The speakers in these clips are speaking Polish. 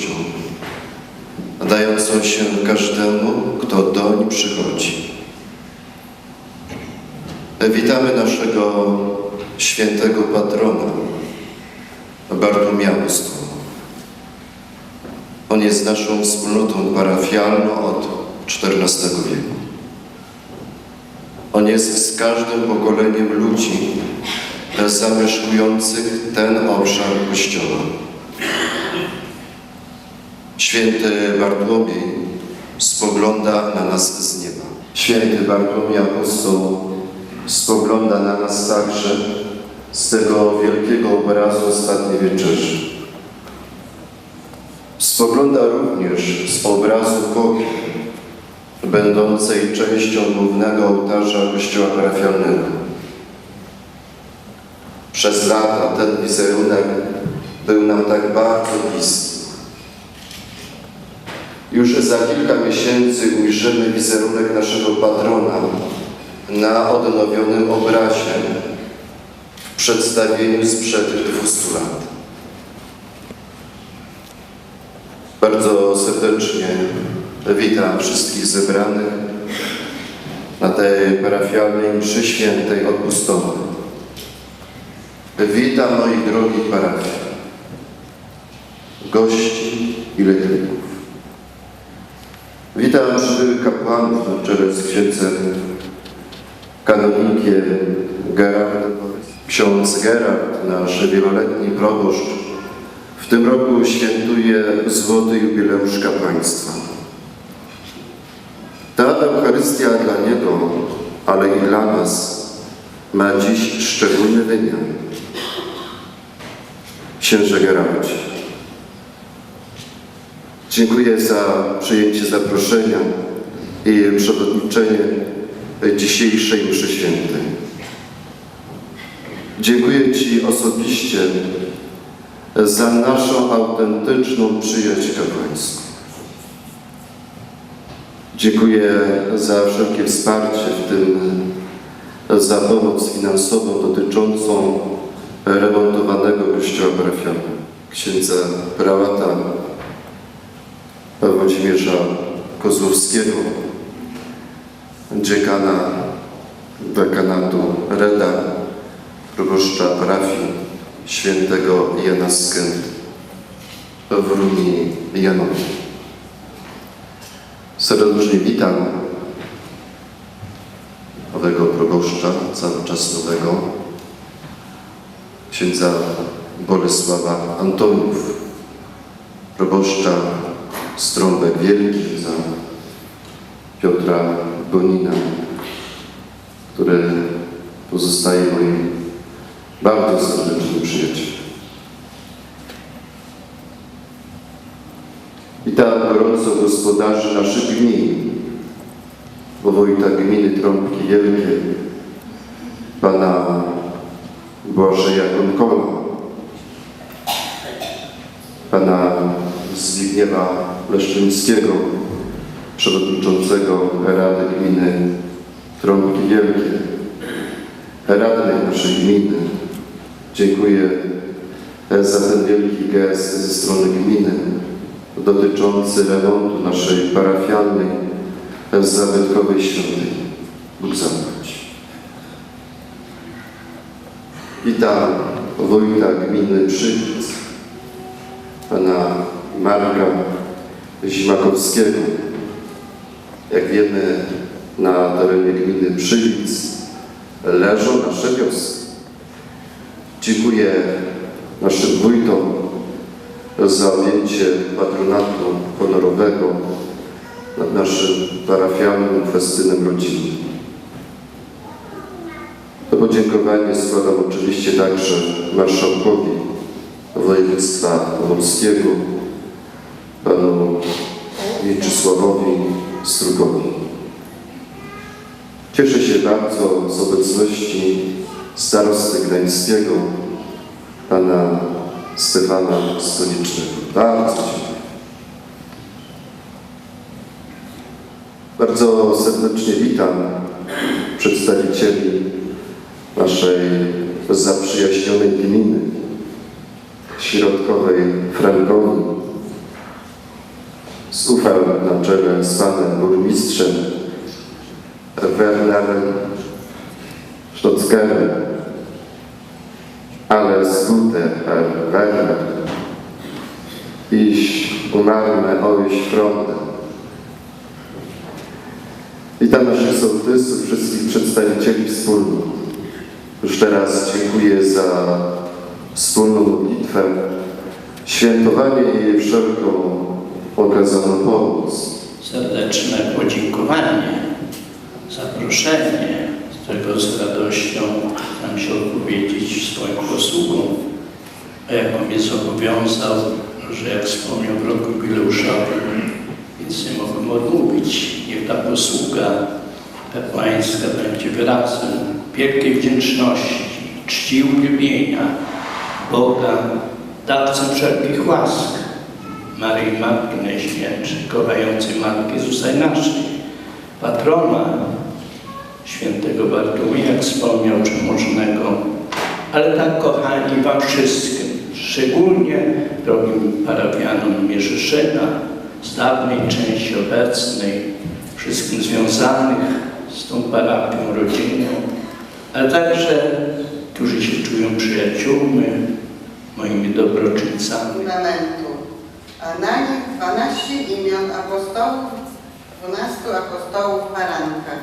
miłością, dającą się każdemu, kto doń przychodzi. Witamy naszego świętego patrona, Bartłomiałstwo. On jest naszą wspólnotą parafialną od XIV wieku. On jest z każdym pokoleniem ludzi zamieszkujących ten obszar Kościoła. Święty Bartłomiej spogląda na nas z nieba. Święty Bartłomiej Apostoł spogląda na nas także z tego wielkiego obrazu Ostatniej Wieczerzy. Spogląda również z obrazu koki, będącej częścią głównego ołtarza kościoła parafialnego. Przez lata ten wizerunek był nam tak bardzo bliski. Już za kilka miesięcy ujrzymy wizerunek naszego patrona na odnowionym obrazie w przedstawieniu sprzed 200 lat. Bardzo serdecznie witam wszystkich zebranych na tej parafialnej mszy świętej odpustowej. Witam moich drogich parafii, gości i letników. Witam przybyłych kapłanów na czele z księdzem kanonikiem Gerardem. Ksiądz Gerard, nasz wieloletni proboszcz, w tym roku świętuje złoty jubileusz kapłaństwa. Ta Eucharystia dla Niego, ale i dla nas ma dziś szczególny wymiar. Księże Geraldzie, dziękuję za przyjęcie zaproszenia i przewodniczenie dzisiejszej mszy świętej. Dziękuję Ci osobiście za naszą autentyczną przyjaźń kapłańską. Dziękuję za wszelkie wsparcie, w tym za pomoc finansową dotyczącą remontowanego kościoła parafialnego. Księdza prałata Włodzimierza Kozłowskiego, dziekana dekanatu Reda, proboszcza parafii świętego Jana Skęt w Runii Janowej. Serdecznie witam nowego proboszcza, cały czas nowego, księdza Bolesława Antoniów, proboszcza Strąbek Wielki, za Piotra Bonina, który pozostaje moim bardzo serdecznym przyjacielem. Witam gorąco gospodarzy naszych gmin, bo wójta gminy Trąbki Wielkie, pana Błażeja Konkola, pana Zbigniewa Leszczyńskiego, przewodniczącego Rady Gminy Trąbki Wielkie, radnych naszej gminy. Dziękuję za ten wielki gest ze strony gminy dotyczący remontu naszej parafialnej zabytkowej świątyni. Bóg zapłać. Witam wójta gminy Przywic, pana Marka Zimakowskiego. Jak wiemy, na terenie gminy Przywic leżą nasze wioski. Dziękuję naszym wójtom za objęcie patronatu honorowego nad naszym parafialnym festynem rodzinnym. To podziękowanie składam oczywiście także marszałkowi województwa pomorskiego, panu Mieczysławowi Strugowi. Cieszę się bardzo z obecności starosty gdańskiego, pana Stefana Stolicznego. Bardzo dziękuję. Bardzo serdecznie witam przedstawicieli naszej zaprzyjaźnionej gminy środkowej Frankowi UFA na czele z panem burmistrzem Wernerem Stotzkerem, alles Gute, Herr Werner. Ich umarme euch Freunde. Witam naszych sołtysów, wszystkich przedstawicieli wspólnot. Już teraz dziękuję za wspólną modlitwę, świętowanie i wszelką okazaną pomoc. Serdeczne podziękowanie, zaproszenie, z którego z radością chcę się odpowiedzieć swoim posługom. A jak mnie zobowiązał, że jak wspomniał w roku jubileuszowym, więc nie mogłem odmówić. Niech ta posługa kapłańska będzie wyrazem wielkiej wdzięczności, czci uwielbienia Boga, dawcę wszelkich łask, Maryi Matki Najświętszej, kochającej Matki Jezusa i naszej, patrona świętego Bartłomieja, jak wspomniał, przemożnego, ale tak kochani Wam wszystkim, szczególnie drogim parafianom Mierzyszyna, z dawnej części obecnej, wszystkim związanych z tą parafią, rodziną, ale także, którzy się czują przyjaciółmi, moimi dobroczyńcami. fundamentu, a na nich 12 imion apostołów, 12 apostołów Baranka.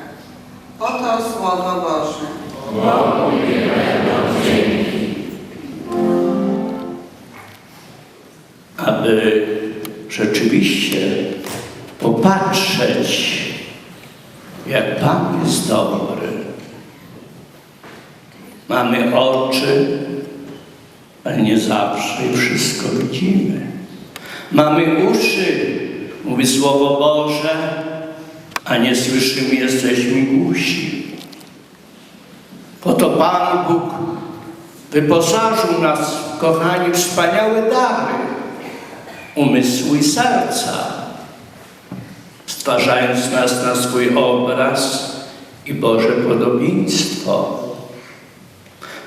Oto Słowo Boże. aby rzeczywiście popatrzeć, jak Pan jest dobry. Mamy oczy, ale nie zawsze wszystko widzimy. Mamy uszy, mówi Słowo Boże, a nie słyszymy, jesteśmy głusi. Po to Pan Bóg wyposażył nas, kochani, wspaniałe dary umysłu i serca, stwarzając nas na swój obraz i Boże podobieństwo.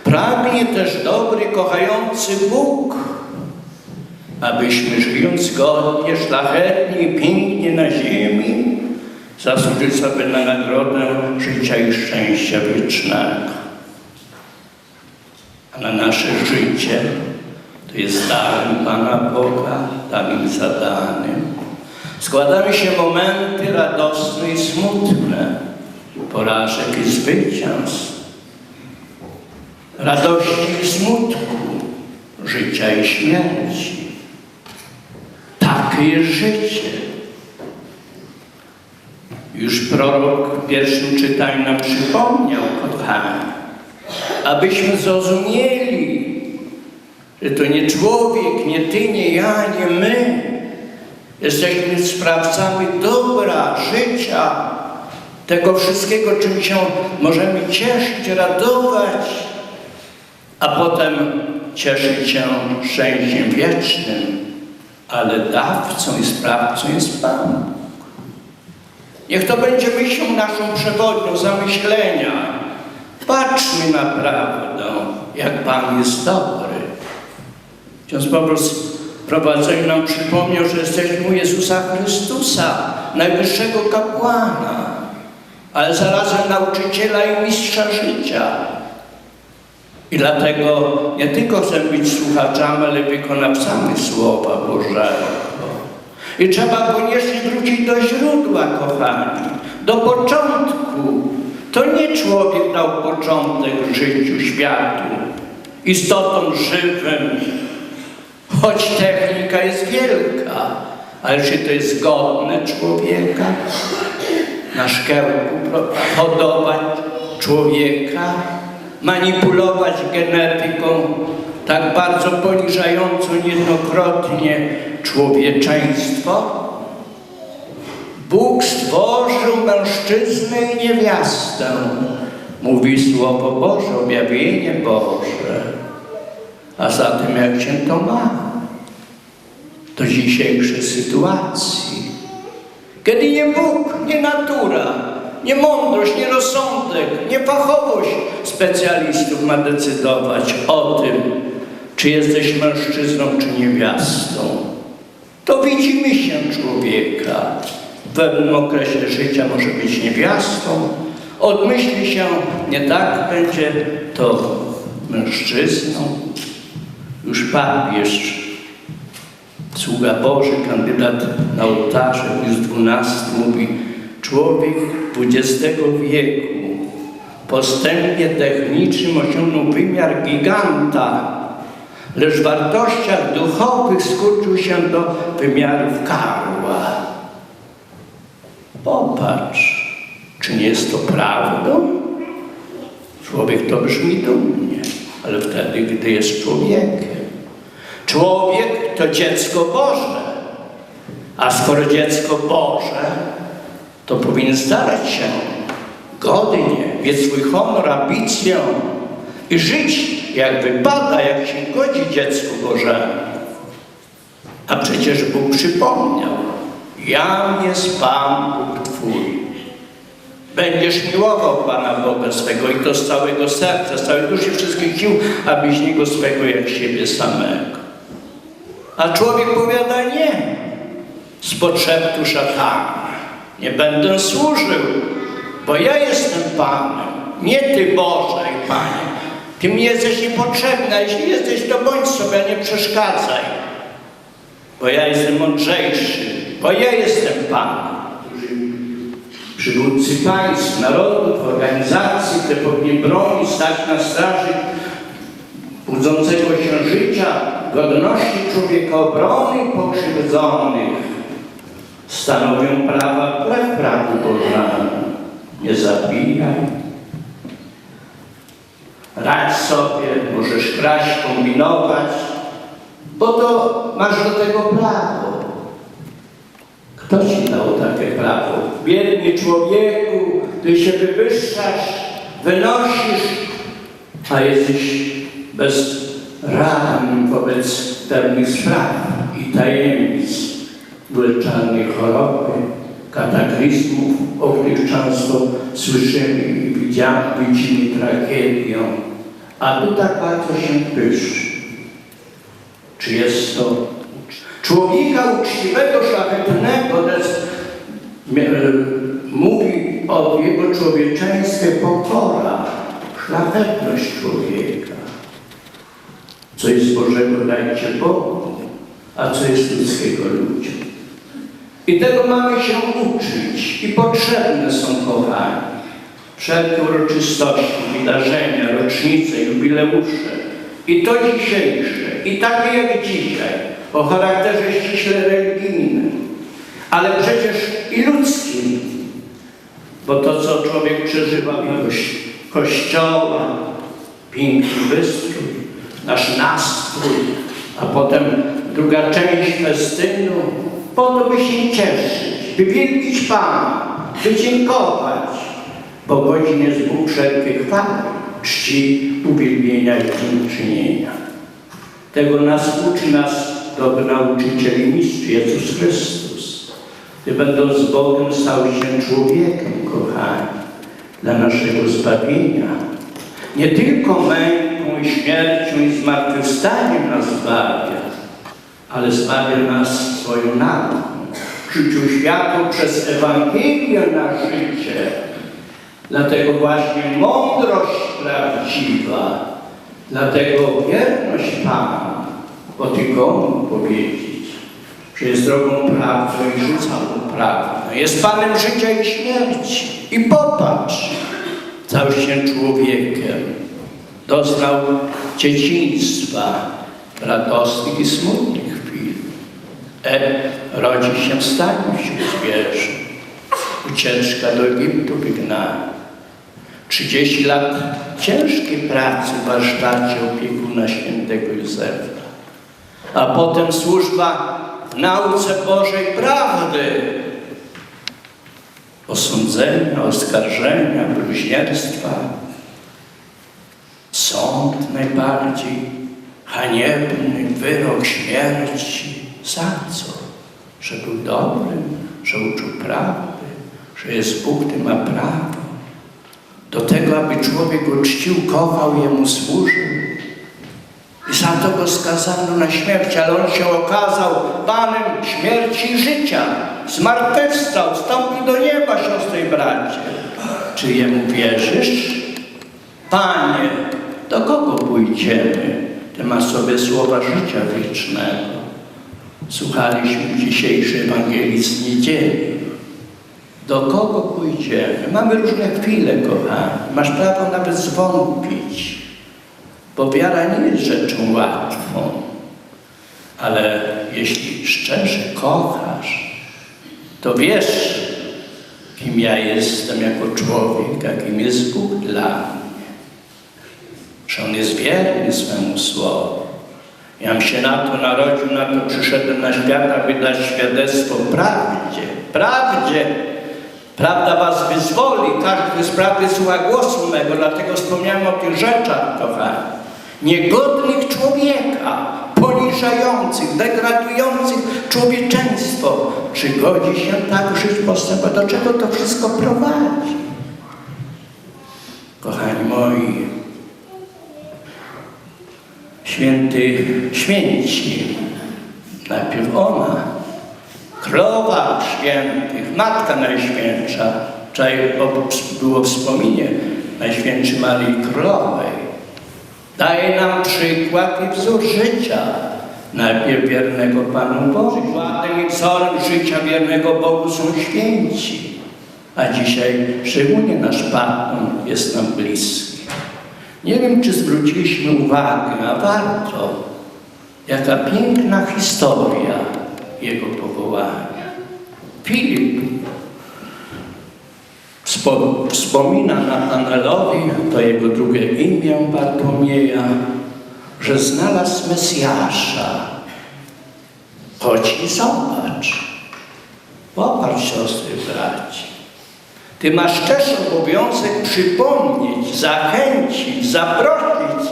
Pragnie też dobry, kochający Bóg, abyśmy żyjąc godnie, szlachetnie i pięknie na ziemi, zasłużyli sobie na nagrodę życia i szczęścia wiecznego. A na nasze życie to jest darem Pana Boga, danym zadanym. Składamy się momenty radosne i smutne, porażek i zwycięstw, radości i smutku, życia i śmierci. Takie jest życie. Już prorok w pierwszym czytaniu nam przypomniał, kochani, abyśmy zrozumieli, że to nie człowiek, nie ty, nie ja, nie my. Jesteśmy sprawcami dobra, życia, tego wszystkiego, czym się możemy cieszyć, radować, a potem cieszyć się szczęściem wiecznym, ale dawcą i sprawcą jest Pan. Niech to będzie myślą naszą przewodnią zamyślenia. Patrzmy na prawdę, jak Pan jest dobry. Ksiądz Paweł w prowadzeniu nam przypomniał, że jesteśmy u Jezusa Chrystusa, najwyższego kapłana, ale zarazem nauczyciela i mistrza życia. I dlatego nie tylko chcę być słuchaczami, ale wykonawcami Słowa Bożego. I trzeba koniecznie wrócić do źródła, kochani, do początku. To nie człowiek dał początek życiu, światu, istotom żywym, choć technika jest wielka, ale czy to jest godne człowieka? Na szkiełku hodować człowieka, manipulować genetyką tak bardzo poniżającą niejednokrotnie człowieczeństwo? Bóg stworzył mężczyznę i niewiastę. Mówi Słowo Boże, objawienie Boże. A zatem jak się to ma do dzisiejszej sytuacji? Kiedy nie Bóg, nie natura, nie mądrość, nie rozsądek, nie fachowość specjalistów ma decydować o tym, czy jesteś mężczyzną, czy niewiastą. To widzimy się człowieka. W pewnym okresie życia może być niewiastą, odmyśli się, nie tak będzie, to mężczyzną. Już papież, sługa Boży, kandydat na ołtarze dniu 12 mówi człowiek XX wieku postępie technicznym osiągnął wymiar giganta, lecz w wartościach duchowych skurczył się do wymiarów karła. Popatrz, czy nie jest to prawdą? Człowiek to brzmi dumnie, ale wtedy, gdy jest człowiekiem. Człowiek to dziecko Boże, a skoro dziecko Boże, to powinien starać się godnie, mieć swój honor, ambicję i żyć jak wypada, jak się godzi dziecku Bożemu. A przecież Bóg przypomniał, jam jest Pan Bóg Twój. Będziesz miłował Pana Boga swego i to z całego serca, z całej duszy, wszystkich sił, abyś niego swego jak siebie samego. A człowiek powiada nie, z potrzeb szatana. Nie będę służył, bo ja jestem Panem, nie Ty Boże i Panie. Ty mi jesteś niepotrzebny, a jeśli jesteś, to bądź sobie, nie przeszkadzaj. Bo ja jestem mądrzejszy, bo ja jestem Panem. Przywódcy państw, narodów, organizacji, które powinien bronić, stać na straży budzącego się życia, godności człowieka, obrony pokrzywdzonych, stanowią prawa wbrew prawu Bożemu. Nie zabijaj. Radź sobie, możesz kraść, kombinować, bo to masz do tego prawo. Kto ci dał takie prawo? Biedny człowieku, ty się wywyższasz, wynosisz, a jesteś bezradny wobec pewnych spraw i tajemnic, wyleczalnej choroby, kataklizmów, o których często słyszymy i widzimy tragedię. A tu tak bardzo się pyszy. Czy jest to człowieka uczciwego, szlachetnego, e, mówi o jego człowieczeństwie pokora, szlachetność człowieka. Co jest Bożego, dajcie Bogu, a co jest ludzkiego ludziom. I tego mamy się uczyć. I potrzebne są kochani. Wszelkie uroczystości, wydarzenia, rocznice, jubileusze. I to dzisiejsze, i takie jak dzisiaj, o charakterze ściśle religijnym, ale przecież i ludzkim, bo to, co człowiek przeżywa miłość Kościoła, piękny wystrój, nasz nastrój, a potem druga część festynu, po to, by się cieszyć, by wielbić Pana, by dziękować, bo godzin jest Bóg wszelkie chwały, czci, uwielbienia i dziękczynienia. Tego nas uczy nas dobry nauczyciel i mistrz Jezus Chrystus. Ty będąc Bogiem stał się człowiekiem, kochani, dla naszego zbawienia. Nie tylko męką i śmiercią i zmartwychwstaniem nas zbawia, ale zbawia nas swoją nauką. W życiu światu przez Ewangelię na życie. Dlatego właśnie mądrość prawdziwa, dlatego wierność Panu, bo tylko On powiedzieć, że jest drogą prawdą i życą prawdą. Jest Panem życia i śmierci. I popatrz, stał się człowiekiem. Doznał dzieciństwa, radosnych i smutnych. E, rodzi się wśród zwierząt. Ucieczka do Egiptu, wygnanie. 30 lat ciężkiej pracy w warsztacie opiekuna świętego Józefa. A potem służba w nauce Bożej prawdy. osądzenia, oskarżenia, bluźnierstwa. Sąd najbardziej haniebny, wyrok śmierci. Za co? Że był dobrym, że uczył prawdy, że jest Bóg, który ma prawo. Do tego, aby człowiek go czcił, kochał, jemu służył. I za to go skazano na śmierć, ale on się okazał Panem śmierci i życia. Zmartwychwstał, wstąpił do nieba, siostry i bracie. Czy jemu wierzysz? Panie, do kogo pójdziemy? Ty masz sobie słowa życia wiecznego. Słuchaliśmy dzisiejszej Ewangelii z niedzieli. Do kogo pójdziemy? Mamy różne chwile, kochani. Masz prawo nawet zwątpić, bo wiara nie jest rzeczą łatwą. Ale jeśli szczerze kochasz, to wiesz, kim ja jestem jako człowiek, a kim jest Bóg dla mnie. Że On jest wierny swemu słowu. Jam się na to narodził, na to przyszedłem na świat, aby dać świadectwo prawdzie. Prawdzie! Prawda was wyzwoli, każdy z prawdy słucha głosu mego, dlatego wspomniałem o tych rzeczach, kochani. Niegodnych człowieka, poniżających, degradujących człowieczeństwo. Czy godzi się tak żyć postępować? Do czego to wszystko prowadzi? Kochani moi, święty święci, najpierw ona, królowa świętych, Matka Najświętsza, wczoraj było wspomnienie Najświętszej Marii Królowej. Daje nam przykład i wzór życia. Najpierw wiernego Panu Bogu. Przykładem i wzorem życia wiernego Bogu są święci. A dzisiaj szczególnie nasz Pan jest nam bliski. Nie wiem, czy zwróciliśmy uwagę, a warto, jaka piękna historia jego powołania. Filip Wspo- Wspomina Natanelowi, to jego drugie imię Bartłomieja, że znalazł Mesjasza. Chodź i zobacz. Popatrz, siostry, braci. Ty masz też obowiązek przypomnieć, zachęcić, zaprosić.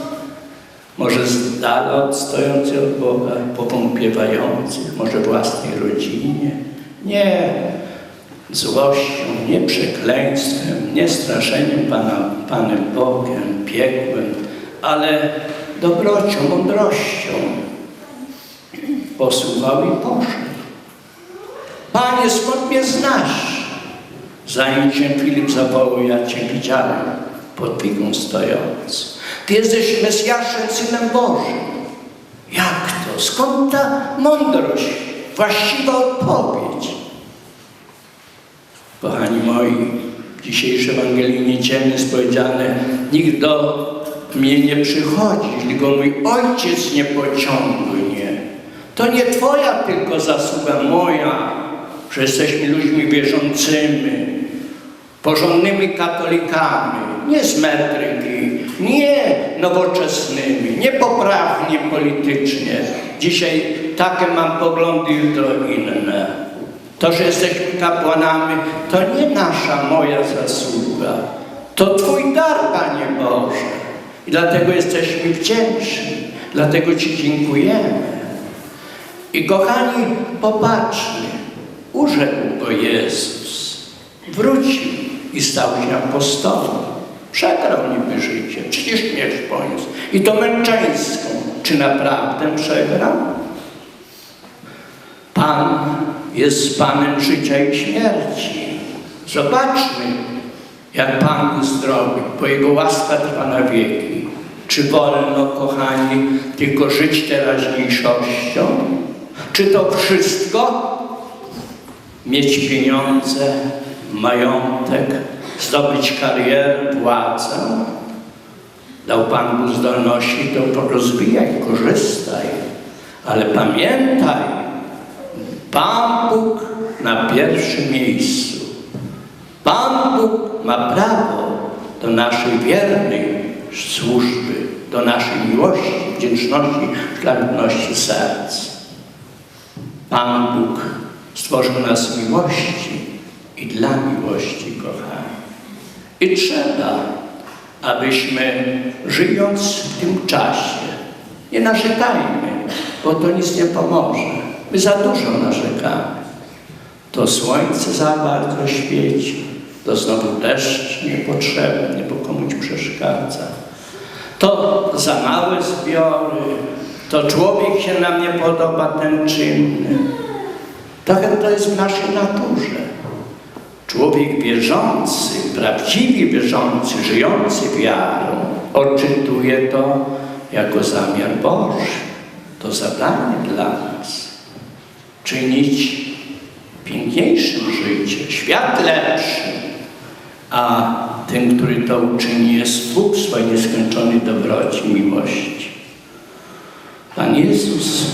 Może z dala od stojących od Boga, powątpiewających, może własnej rodzinie. Nie złością, nie przekleństwem, nie straszeniem Pana, Panem Bogiem, piekłem, ale dobrocią, mądrością. Posłuchał i poszedł. Panie, skąd mnie znasz? Zanim Filip zawołał, ja Cię widziałem pod figą stojąc. Ty jesteś Mesjaszem, Synem Bożym. Jak to? Skąd ta mądrość? Właściwa odpowiedź. Kochani moi, w dzisiejszej Ewangelii Niedzielnej jest powiedziane, nikt do mnie nie przychodzi, tylko mój Ojciec nie pociągnie. To nie Twoja tylko zasługa, moja, że jesteśmy ludźmi wierzącymi, porządnymi katolikami, nie z metryki, nie nowoczesnymi, nie poprawnie politycznie. Dzisiaj takie mam poglądy, jutro inne. To, że jesteśmy kapłanami, to nie nasza, moja zasługa. To Twój dar, Panie Boże. I dlatego jesteśmy wdzięczni. Dlatego Ci dziękujemy. I kochani, popatrzmy. Urzekł go Jezus. Wrócił i stał się apostołem. Przegrał niby życie. Przecież śmierć poniósł. I to męczeńską. Czy naprawdę przegrał? Pan jest Panem życia i śmierci. Zobaczmy, jak Pan zdrowi, bo Jego łaska trwa na wieki. Czy wolno, kochani, tylko żyć teraźniejszością? Czy to wszystko? Mieć pieniądze, majątek, zdobyć karierę, władzę? Dał Pan Bóg zdolności, to rozwijaj, korzystaj. Ale pamiętaj, Pan Bóg na pierwszym miejscu. Pan Bóg ma prawo do naszej wiernej służby, do naszej miłości, wdzięczności, szlachetności serc. Pan Bóg stworzył nas miłości i dla miłości, kochani. I trzeba, abyśmy żyjąc w tym czasie, nie narzekajmy, bo to nic nie pomoże. My za dużo narzekamy. To słońce za bardzo świeci, to znowu deszcz niepotrzebny, bo komuś przeszkadza. To za małe zbiory, to człowiek się nam nie podoba, ten czynny. Trochę to jest w naszej naturze. Człowiek wierzący, prawdziwie wierzący, żyjący wiarą, odczytuje to jako zamiar Boży. To zadanie dla nas. Czynić piękniejszym życie, świat lepszy. A tym, który to uczyni, jest Bóg swojej nieskończonej dobroci miłości. Pan Jezus,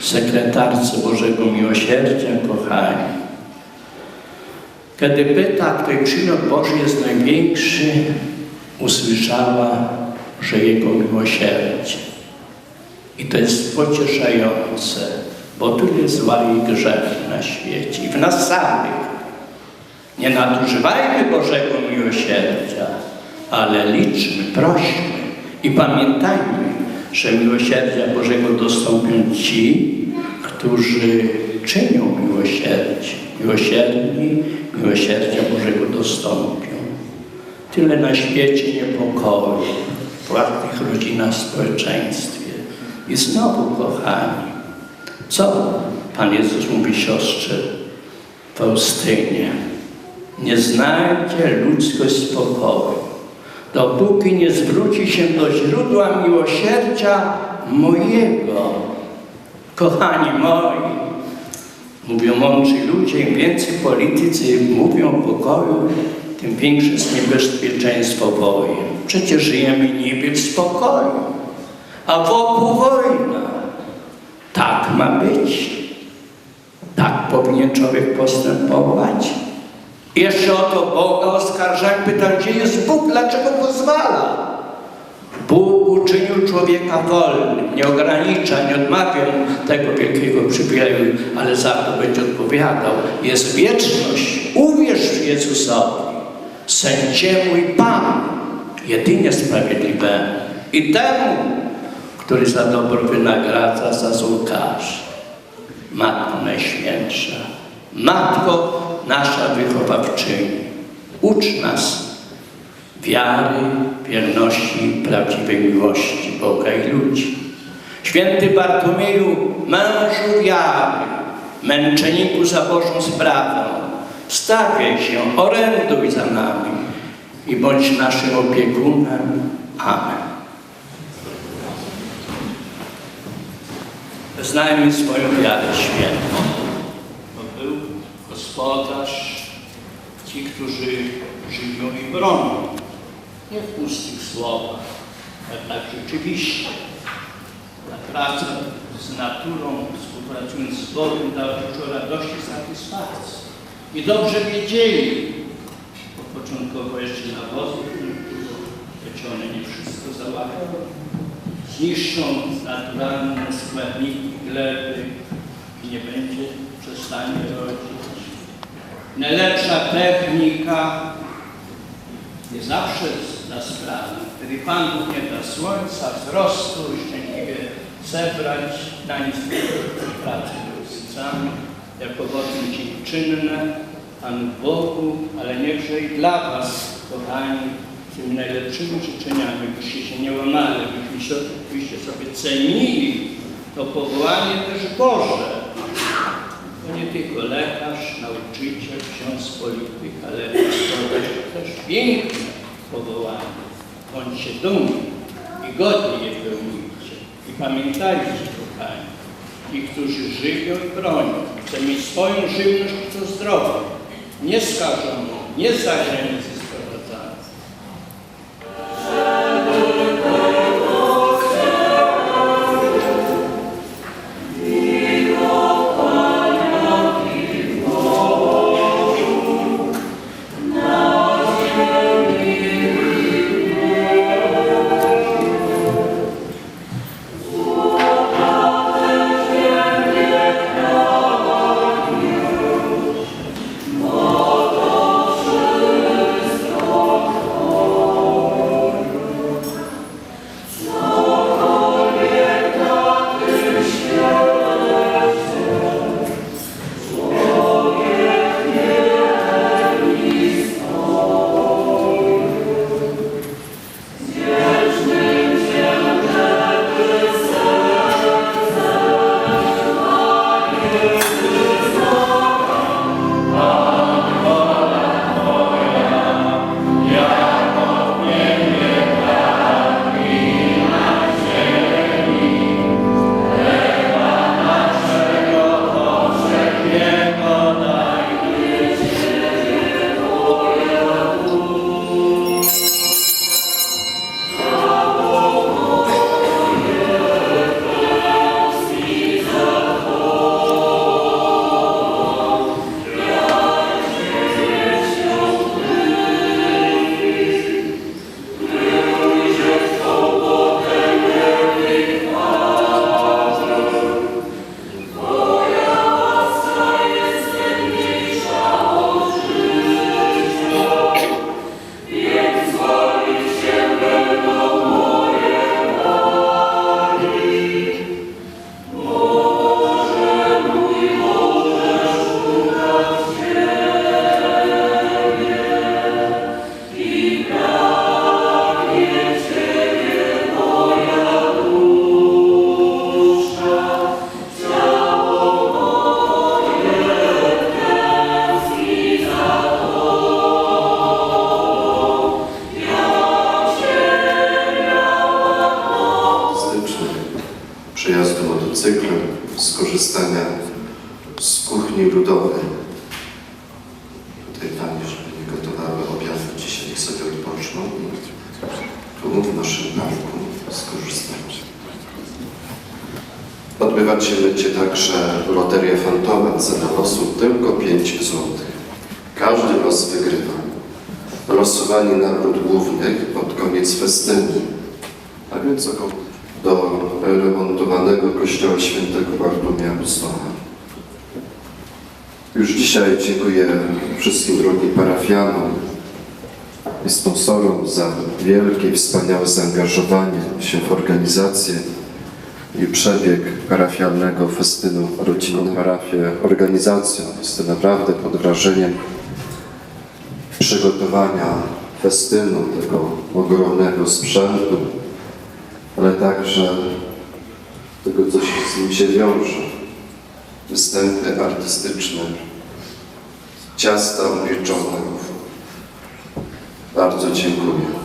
sekretarce Bożego Miłosierdzia, kochani, kiedy pyta, który przymiot Boży jest największy, usłyszała, że Jego miłosierdzie. I to jest pocieszające, bo tu jest zła i grzech na świecie i w nas samych. Nie nadużywajmy Bożego miłosierdzia, ale liczmy, prośmy i pamiętajmy, że miłosierdzia Bożego dostąpią ci, którzy czynią miłosierdzie. Miłosierni miłosierdzia Bożego dostąpią. Tyle na świecie niepokoju, w płatnych rodzinach, społeczeństwie. I znowu, kochani, co Pan Jezus mówi siostrze Faustynie? Nie znajdzie ludzkość spokoju, dopóki nie zwróci się do źródła miłosierdzia mojego. Kochani moi, mówią mądrzy ludzie, im więcej politycy mówią o pokoju, tym większe jest niebezpieczeństwo wojen. Przecież żyjemy niby w spokoju, a wokół wojna. Tak ma być. Tak powinien człowiek postępować. Jeszcze o to Boga oskarżają, pytam, gdzie jest Bóg, dlaczego pozwala? Bóg uczynił człowieka wolnym, nie ogranicza, nie odmawia tego wielkiego przywileju, ale za to będzie odpowiadał. Jest wieczność, uwierz Jezusowi, sędziemu i Panu, jedynie sprawiedliwemu i temu, który za dobro wynagradza, za zło karze. Matko Najświętsza, Matko nasza wychowawczyni, ucz nas wiary, wierności, prawdziwej miłości Boga i ludzi. Święty Bartłomieju, mężu wiary, męczenniku za Bożą sprawą, stawiaj się, oręduj za nami i bądź naszym opiekunem. Amen. Znajmy swoją wiarę świętą. To był gospodarz, ci, którzy żyją i bronią. Nie w pustych słowach, tak rzeczywiście. Ta praca z naturą, współpracując z Bogiem, dała dużo radości i satysfakcji. I dobrze wiedzieli, bo początkowo jeszcze nawozów nie było, choć one nie wszystko załapią. Zniszczą naturalne składniki gleby i nie będzie przestanie rodzić. Najlepsza technika nie zawsze da sprawę. Kiedy Pan Bóg nie da słońca, wzrostu, szczęśliwie zebrać na nic pracy dosycamy, jak owoce dziękczynne Panu Bogu, ale niechże i dla Was, kochani, tymi najlepszymi życzeniami, byście się nie łamali, byście, byście sobie cenili to powołanie też Boże. To nie tylko lekarz, nauczyciel, ksiądz, polityk, ale to też piękne powołanie. Bądźcie dumni i godnie je pełnijcie. I pamiętajcie, kochani, ci, którzy żyją i bronią, chcą mieć swoją żywność i to zdrowie, nie skażoną, nie z Losowanie nagród głównych pod koniec festynu, a więc do remontowanego kościoła świętego Bartłomieja Apostoła. Już dzisiaj dziękuję wszystkim drogim parafianom i sponsorom za wielkie wspaniałe zaangażowanie się w organizację i przebieg parafialnego festynu rodzinnego. Parafię organizacją jestem naprawdę pod wrażeniem przygotowania festynu, tego ogromnego sprzętu, ale także tego, co się z nim się wiąże. Występy artystyczne, ciasta upieczone. Bardzo dziękuję.